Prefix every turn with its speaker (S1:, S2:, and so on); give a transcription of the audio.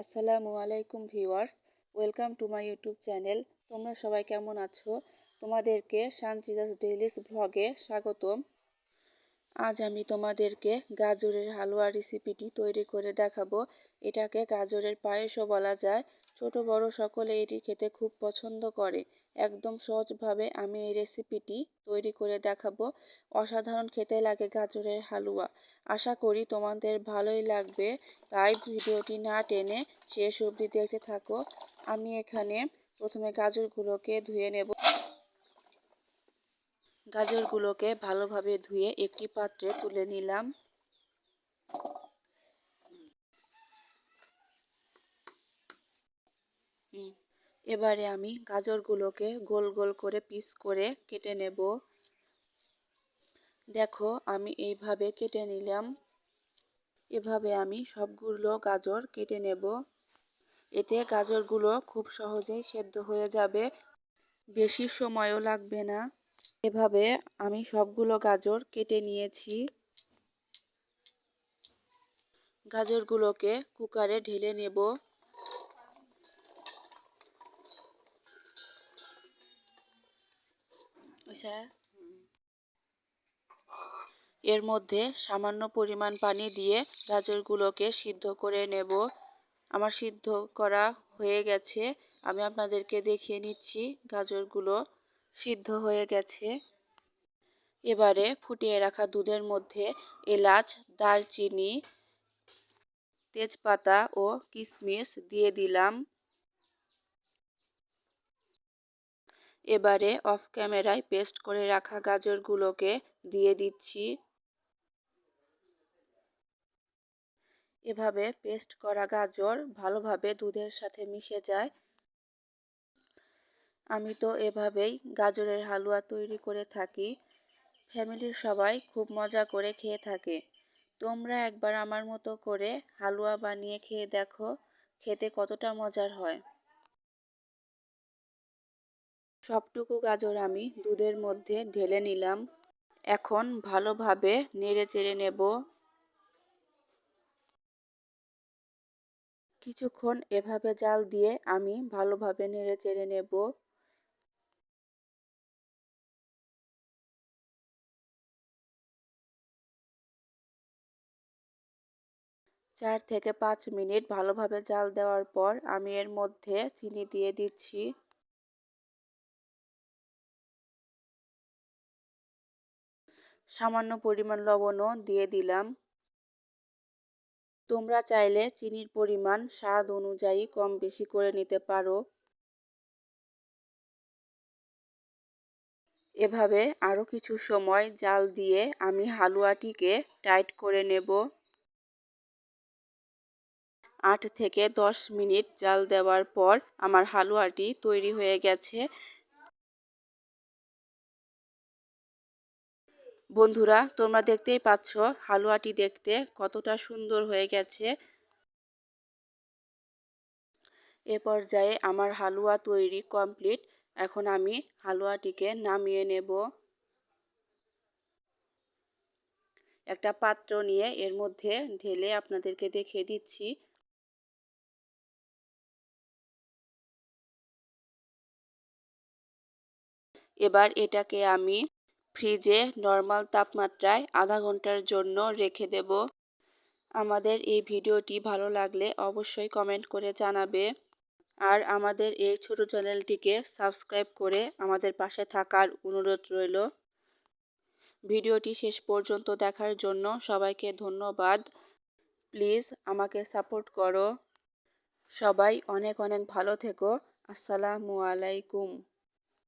S1: আসসালামু আলাইকুম viewers, welcome to my YouTube channel. তোমরা সবাই কেমন আছো? তোমাদেরকে সানচিজাস ডেইলিস ভ্লগে স্বাগতম। আজ আমি তোমাদেরকে গাজরের হালুয়া রেসিপিটি তৈরি করে দেখাবো। এটাকে গাজরের পায়েসও বলা যায়। ছোট বড় সকলে এটি খেতে খুব পছন্দ করে। একদম সহজভাবে আমি এই রেসিপিটি তৈরি করে দেখাবো। অসাধারণ খেতে লাগে গাজরের হালুয়া। আশা করি তোমাদের ভালোই লাগবে। তাই ভিডিওটি না টেনে শেষ অবধি দেখতে থাকো। আমি এখানে প্রথমে গাজরগুলোকে ধুয়ে নেব। গাজরগুলোকে ভালোভাবে ধুয়ে একটি পাত্রে তুলে নিলাম। এবারে আমি গাজরগুলোকে গোল গোল করে পিস করে কেটে নেব। দেখো, আমি এইভাবে কেটে নিলাম। এভাবে আমি সবগুলো গাজর কেটে নেব। এতে গাজরগুলো খুব সহজেই সেদ্ধ হয়ে যাবে। বেশি সময়ও লাগবে না। এভাবে আমি সবগুলো গাজর কেটে নিয়েছি। গাজরগুলোকে কুকারে ঢেলে নেব। এর মধ্যে সামান্য পরিমাণ পানি দিয়ে গাজরগুলোকে সিদ্ধ করে নেব। আমার সিদ্ধ করা হয়ে গেছে। আমি আপনাদেরকে দেখিয়ে নিচ্ছি গাজরগুলো সিদ্ধ হয়ে গেছে। এবারে ফুটিয়ে রাখা দুধের মধ্যে এলাচ, দারচিনি, তেজপাতা ও কিশমিশ দিয়ে দিলাম। এবারে অফ ক্যামেরায় পেস্ট করে রাখা গাজরগুলোকে দিয়ে দিচ্ছি। এভাবে পেস্ট করা গাজর ভালোভাবে দুধের সাথে মিশে যায়। আমি তো এভাবেই গাজরের হালুয়া তৈরি করে থাকি। ফ্যামিলির সবাই খুব মজা করে খেয়ে থাকে। তোমরা একবার আমার মতো করে হালুয়া বানিয়ে খেয়ে দেখো, খেতে কতটা মজার হয়। সবটুকু গাজর আমি দুধের মধ্যে ঢেলে নিলাম। এখন ভালোভাবে নেড়ে চেড়ে নেব। কিছুক্ষণ এভাবে জাল দিয়ে আমি ভালোভাবে নেড়ে চেড়ে নেব। চার থেকে পাঁচ মিনিট ভালোভাবে জাল দেওয়ার পর আমি এর মধ্যে চিনি দিয়ে দিচ্ছি। সামান্য পরিমাণ লবণও দিয়ে দিলাম। তোমরা চাইলে চিনির পরিমাণ স্বাদ অনুযায়ী কম বেশি করে নিতে পারো। এভাবে আরও কিছু সময় জাল দিয়ে আমি হালুয়াটিকে টাইট করে নেব। আট থেকে দশ মিনিট জাল দেওয়ার পর আমার হালুয়াটি তৈরি হয়ে গেছে। বন্ধুরা, তোমরা দেখতেই পাচ্ছ হালুয়াটি দেখতে কতটা সুন্দর হয়ে গেছে। এ পর্যায়ে আমার হালুয়া তৈরি কমপ্লিট। এখন আমি হালুয়াটিকে নামিয়ে নেব। একটা পাত্র নিয়ে এর মধ্যে ঢেলে আপনাদেরকে দেখিয়ে দিচ্ছি। এবার এটাকে আমি ফ্রিজে নর্মাল তাপমাত্রায় আধা ঘণ্টার জন্য রেখে দেব। আমাদের এই ভিডিওটি ভালো লাগলে অবশ্যই কমেন্ট করে জানাবে। আর আমাদের এই ছোট চ্যানেলটিকে সাবস্ক্রাইব করে আমাদের পাশে থাকার অনুরোধ রইল। ভিডিওটি শেষ পর্যন্ত দেখার জন্য সবাইকে ধন্যবাদ। প্লিজ আমাকে সাপোর্ট করো। সবাই অনেক অনেক ভালো থেকো। আসসালামু আলাইকুম।